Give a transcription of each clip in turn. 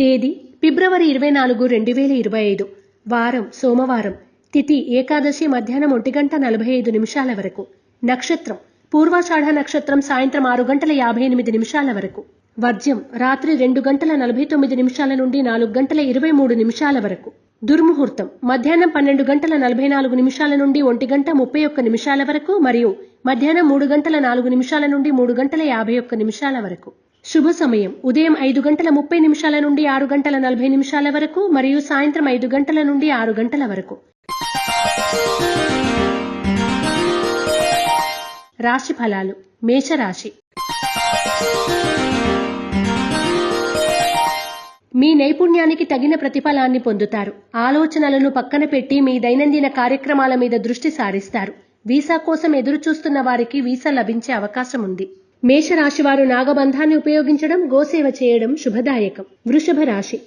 తేదీ ఫిబ్రవరి ఇరవై నాలుగు రెండు వేల ఇరవై ఐదు. వారం సోమవారం. తిథి ఏకాదశి మధ్యాహ్నం ఒంటి గంట నలభై ఐదు నిమిషాల వరకు. నక్షత్రం పూర్వాషాఢ నక్షత్రం సాయంత్రం ఆరు గంటల యాభై ఎనిమిది నిమిషాల వరకు. వర్జ్యం రాత్రి రెండు గంటల నలభై తొమ్మిది నిమిషాల నుండి నాలుగు గంటల ఇరవై మూడు నిమిషాల వరకు. దుర్ముహూర్తం మధ్యాహ్నం పన్నెండు గంటల నలభై నాలుగు నిమిషాల నుండి ఒంటి గంట ముప్పై ఒక్క నిమిషాల వరకు మరియు మధ్యాహ్నం మూడు గంటల నాలుగు నిమిషాల నుండి మూడు గంటల యాభై ఒక్క నిమిషాల వరకు. శుభ సమయం ఉదయం ఐదు గంటల ముప్పై నిమిషాల నుండి ఆరు గంటల నలభై నిమిషాల వరకు మరియు సాయంత్రం ఐదు గంటల నుండి ఆరు గంటల వరకు. రాశి ఫలాలు. మేషరాశి. మీ నైపుణ్యానికి తగిన ప్రతిఫలాన్ని పొందుతారు. ఆలోచనలను పక్కన పెట్టి మీ దైనందిన కార్యక్రమాల మీద దృష్టి సారిస్తారు. వీసా కోసం ఎదురుచూస్తున్న వారికి వీసా లభించే అవకాశం ఉంది. మేషరాశి వారు నాగబంధాన్ని ఉపయోగించడం గోసేవ చేయడం శుభదాయకం. వృషభ రాశి.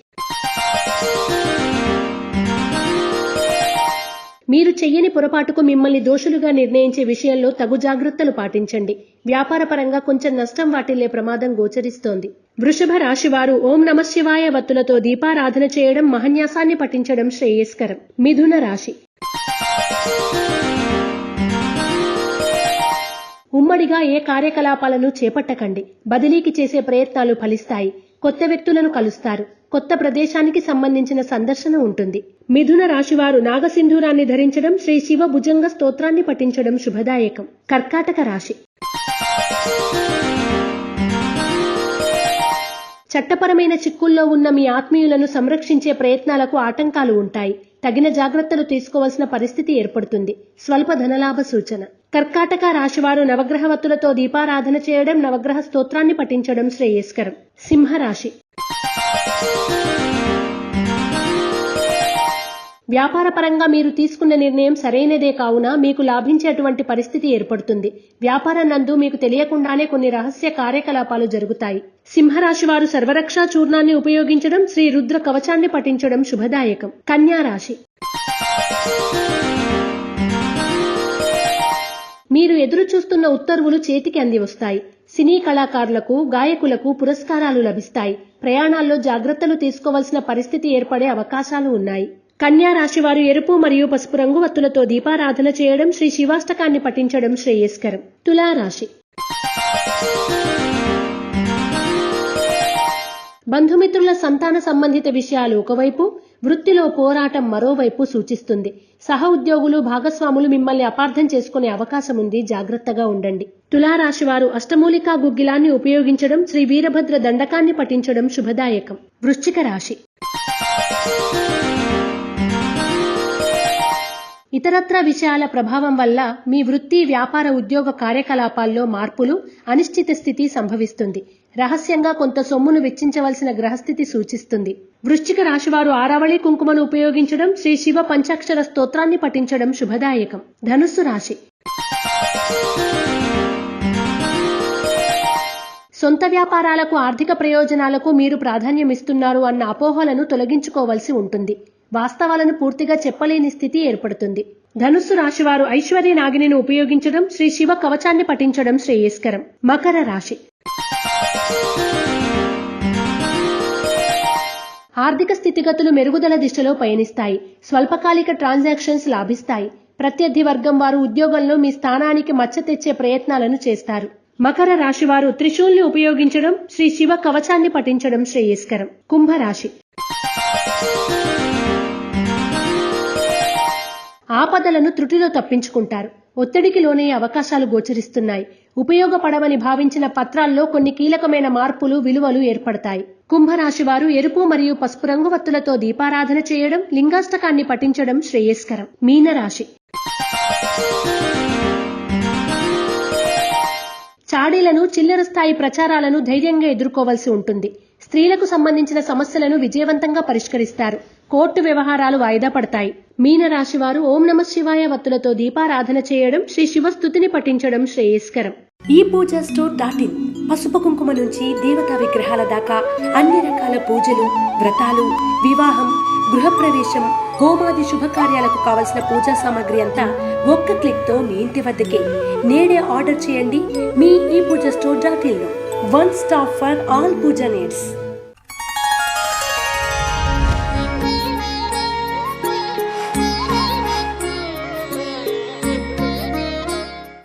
మీరు చెయ్యని పొరపాటుకు మిమ్మల్ని దోషులుగా నిర్ణయించే విషయంలో తగు జాగ్రత్తలు పాటించండి. వ్యాపారపరంగా కొంచెం నష్టం వాటిల్లే ప్రమాదం గోచరిస్తోంది. వృషభ రాశి వారు ఓం నమశివాయ వత్తులతో దీపారాధన చేయడం మహన్యాసాన్ని పఠించడం శ్రేయస్కరం. మిథున రాశి. ఉమ్మడిగా ఏ కార్యకలాపాలను చేపట్టకండి. బదిలీకి చేసే ప్రయత్నాలు ఫలిస్తాయి. కొత్త వ్యక్తులను కలుస్తారు. కొత్త ప్రదేశానికి సంబంధించిన సందర్శన ఉంటుంది. మిథున రాశివారు నాగసింధూరాన్ని ధరించడం శ్రీ శివ భుజంగ స్తోత్రాన్ని పఠించడం శుభదాయకం. కర్కాటక రాశి. చట్టపరమైన చిక్కుల్లో ఉన్న మీ ఆత్మీయులను సంరక్షించే ప్రయత్నాలకు ఆటంకాలు ఉంటాయి. తగిన జాగ్రత్తలు తీసుకోవాల్సిన పరిస్థితి ఏర్పడుతుంది. స్వల్ప ధనలాభ సూచన. కర్కాటక రాశివారు నవగ్రహవత్తులతో దీపారాధన చేయడం నవగ్రహ స్తోత్రాన్ని పఠించడం శ్రేయస్కరం. సింహరాశి. వ్యాపారపరంగా మీరు తీసుకున్న నిర్ణయం సరైనదే కావున మీకు లాభించేటువంటి పరిస్థితి ఏర్పడుతుంది. వ్యాపారం నందు మీకు తెలియకుండానే కొన్ని రహస్య కార్యకలాపాలు జరుగుతాయి. సింహరాశి వారు సర్వరక్షా చూర్ణాన్ని ఉపయోగించడం శ్రీ రుద్ర కవచాన్ని పఠించడం శుభదాయకం. కన్యా రాశి మీరు ఎదురు చూస్తున్న ఉత్తర్వులు చేతికి అంది వస్తాయి. సినీ కళాకారులకు గాయకులకు పురస్కారాలు లభిస్తాయి. ప్రయాణాల్లో జాగ్రత్తలు తీసుకోవాల్సిన పరిస్థితి ఏర్పడే అవకాశాలు ఉన్నాయి. కన్యా రాశి వారు ఎరుపు మరియు పసుపు రంగు వత్తులతో దీపారాధన చేయడం శ్రీ శివాష్టకాన్ని పఠించడం శ్రేయస్కరం. తులారాశి. బంధుమిత్రుల సంతాన సంబంధిత విషయాలు ఒకవైపు వృత్తిలో పోరాటం మరోవైపు సూచిస్తుంది. సహ ఉద్యోగులు భాగస్వాములు మిమ్మల్ని అపార్థం చేసుకునే అవకాశం ఉంది. జాగ్రత్తగా ఉండండి. తులారాశివారు అష్టమూలికా గుగ్గిలాన్ని ఉపయోగించడం శ్రీ వీరభద్ర దండకాన్ని పఠించడం శుభదాయకం. వృశ్చిక రాశి. ఇతరత్ర విషయాల ప్రభావం వల్ల మీ వృత్తి వ్యాపార ఉద్యోగ కార్యకలాపాల్లో మార్పులు అనిశ్చిత స్థితి సంభవిస్తుంది. రహస్యంగా కొంత సొమ్మును వెచ్చించవలసిన గ్రహస్థితి సూచిస్తుంది. వృశ్చిక రాశివారు ఆరావళి కుంకుమను ఉపయోగించడం శ్రీ శివ పంచాక్షర స్తోత్రాన్ని పఠించడం శుభదాయకం. ధనుస్సు రాశి. సొంత వ్యాపారాలకు ఆర్థిక ప్రయోజనాలకు మీరు ప్రాధాన్యమిస్తున్నారు అన్న అపోహలను తొలగించుకోవలసి ఉంటుంది. వాస్తవాలను పూర్తిగా చెప్పలేని స్థితి ఏర్పడుతుంది. ధనుస్సు రాశివారు ఐశ్వర్య నాగిని ఉపయోగించడం శ్రీ శివ కవచాన్ని పఠించడం శ్రేయస్కరం. మకర రాశి. ఆర్థిక స్థితిగతులు మెరుగుదల దిశలో పయనిస్తాయి. స్వల్పకాలిక ట్రాన్సాక్షన్స్ లాభిస్తాయి. ప్రత్యర్థి వర్గం వారు ఉద్యోగంలో మీ స్థానానికి మచ్చ తెచ్చే ప్రయత్నాలను చేస్తారు. మకర రాశి వారు త్రిశూల్ని ఉపయోగించడం శ్రీ శివ కవచాన్ని పఠించడం శ్రేయస్కరం. కుంభరాశి. ఆపదలను త్రుటిలో తప్పించుకుంటారు. ఒత్తిడికి లోనే అవకాశాలు గోచరిస్తున్నాయి. ఉపయోగపడవని భావించిన పత్రాల్లో కొన్ని కీలకమైన మార్పులు విలువలు ఏర్పడతాయి. కుంభరాశి వారు ఎరుపు మరియు పసుపు రంగు వత్తులతో దీపారాధన చేయడం లింగాష్టకాన్ని పఠించడం శ్రేయస్కరం. మీనరాశి చాడీలను చిల్లర స్థాయి ప్రచారాలను ధైర్యంగా ఎదుర్కోవాల్సి ఉంటుంది. స్త్రీలకు సంబంధించిన సమస్యలను విజయవంతంగా పరిష్కరిస్తారు. కోర్టు వ్యవహారాలు వాయిదా పడతాయి. మీన రాశి వారు ఓం నమ శివాయ వత్తులతో దీపారాధన చేయడం శ్రీ శివస్థుతిని పఠించడం శ్రేయస్కరం. ఈ పూజ స్టోర్ డాట్ ఇన్ పసుపు కుంకుమ నుంచి దేవతా విగ్రహాల దాకా అన్ని రకాల పూజలు వ్రతాలు వివాహం గృహప్రవేశం హోమాది శుభకార్యాలకు కావలసిన పూజా సామాగ్రి అంతా ఒక్క క్లిక్తో మీ ఇంటి వద్దకే. నేడే ఆర్డర్ చేయండి మీ ఈ పూజ store dot ఇన్లో one stop for all puja needs.